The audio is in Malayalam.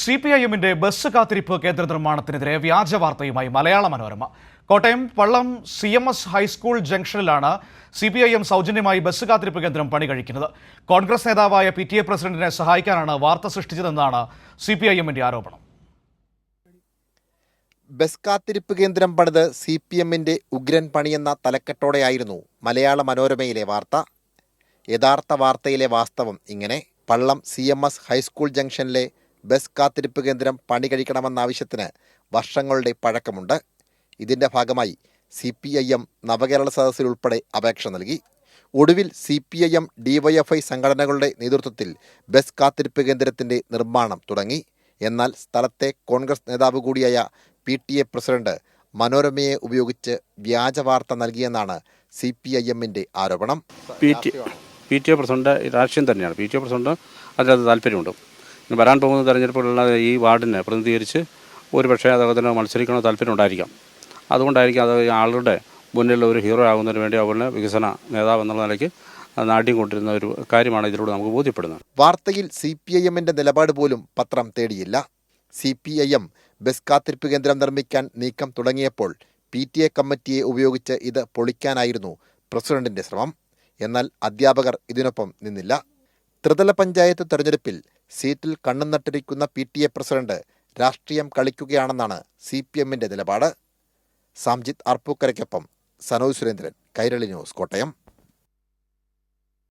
സി പി ഐ എമ്മിന്റെ ബസ് കാത്തിരിപ്പ് കേന്ദ്ര നിർമ്മാണത്തിനെതിരെ വ്യാജ വാർത്തയുമായി Malayala Manorama. Kottayam Pallam C M S high school ജംഗ്ഷനിലാണ് C P I M സൗജന്യമായി ബസ് കാത്തിരിപ്പ് കേന്ദ്രം പണി കഴിക്കുന്നത് കോൺഗ്രസ് നേതാവായ പി ടി എ പ്രസിഡന്റിനെ സഹായിക്കാനാണ് വാർത്ത സൃഷ്ടിച്ചതെന്നാണ് സി പി ഐ എമ്മിന്റെ ആരോപണം. ബസ് കാത്തിരിപ്പ് കേന്ദ്രം പണിത് സി പി എമ്മിന്റെ ഉഗ്രൻ പണിയെന്ന തലക്കെട്ടോടെയായിരുന്നു മലയാള മനോരമയിലെ വാർത്ത. യഥാർത്ഥ വാർത്തയിലെ വാസ്തവം ഇങ്ങനെ. Pallam C M S high school ജംഗ്ഷനിലെ ബസ് കാത്തിരിപ്പ് കേന്ദ്രം പണി കഴിക്കണമെന്ന ആവശ്യത്തിന് വർഷങ്ങളുടെ പഴക്കമുണ്ട്. ഇതിന്റെ ഭാഗമായി C P I M Navakerala സദസ്സിൽ ഉൾപ്പെടെ അപേക്ഷ നൽകി. ഒടുവിൽ C P I M DYFI സംഘടനകളുടെ നേതൃത്വത്തിൽ ബസ് കാത്തിരിപ്പ് കേന്ദ്രത്തിന്റെ നിർമ്മാണം തുടങ്ങി. എന്നാൽ സ്ഥലത്തെ കോൺഗ്രസ് നേതാവ് കൂടിയായ പി ടി എ പ്രസിഡന്റ് മനോരമയെ ഉപയോഗിച്ച് വ്യാജ വാർത്ത നൽകിയെന്നാണ് സി പി ഐ എമ്മിന്റെ ആരോപണം. പി ടി എ പ്രസിഡന്റ് രാഷ്ട്രീയം തന്നെയാണ്. പി ടി എ പ്രസിഡന്റ് അതിനകത്ത് താല്പര്യമുണ്ട്. വരാൻ പോകുന്ന തെരഞ്ഞെടുപ്പുകളുള്ള ഈ വാർഡിനെ പ്രതിനിധീകരിച്ച് ഒരു പക്ഷേ അദ്ദേഹത്തിന് മത്സരിക്കണോ താല്പര്യം ഉണ്ടായിരിക്കാം. അതുകൊണ്ടായിരിക്കും അത് ആളുടെ മുന്നിലുള്ള ഒരു ഹീറോ ആകുന്നതിന് വേണ്ടി അവരുടെ വികസന നേതാവ് എന്നുള്ള നിലയ്ക്ക് നാട്ടിൽ കൊണ്ടിരുന്ന ഒരു കാര്യമാണ് ഇതിലൂടെ നമുക്ക് ബോധ്യപ്പെടുന്നത്. വാർത്തയിൽ സി പി ഐ എമ്മിന്റെ നിലപാട് പോലും പത്രം തേടിയില്ല. C P I M bus കാത്തിരിപ്പ് കേന്ദ്രം നിർമ്മിക്കാൻ നീക്കം തുടങ്ങിയപ്പോൾ പി ടി എ കമ്മിറ്റിയെ ഉപയോഗിച്ച് ഇത് പൊളിക്കാനായിരുന്നു പ്രസിഡന്റിന്റെ ശ്രമം. എന്നാൽ അധ്യാപകർ ഇതിനൊപ്പം നിന്നില്ല. ത്രിതല പഞ്ചായത്ത് തെരഞ്ഞെടുപ്പിൽ സീറ്റിൽ കണ്ണും നട്ടിരിക്കുന്ന പി ടി എ പ്രസിഡന്റ് രാഷ്ട്രീയം കളിക്കുകയാണെന്നാണ് സി പി എമ്മിന്റെ നിലപാട്. സാംജിത് ആർപ്പൂക്കരയ്ക്കൊപ്പം സനോജ് സുരേന്ദ്രൻ കൈരളി ന്യൂസ് കോട്ടയം.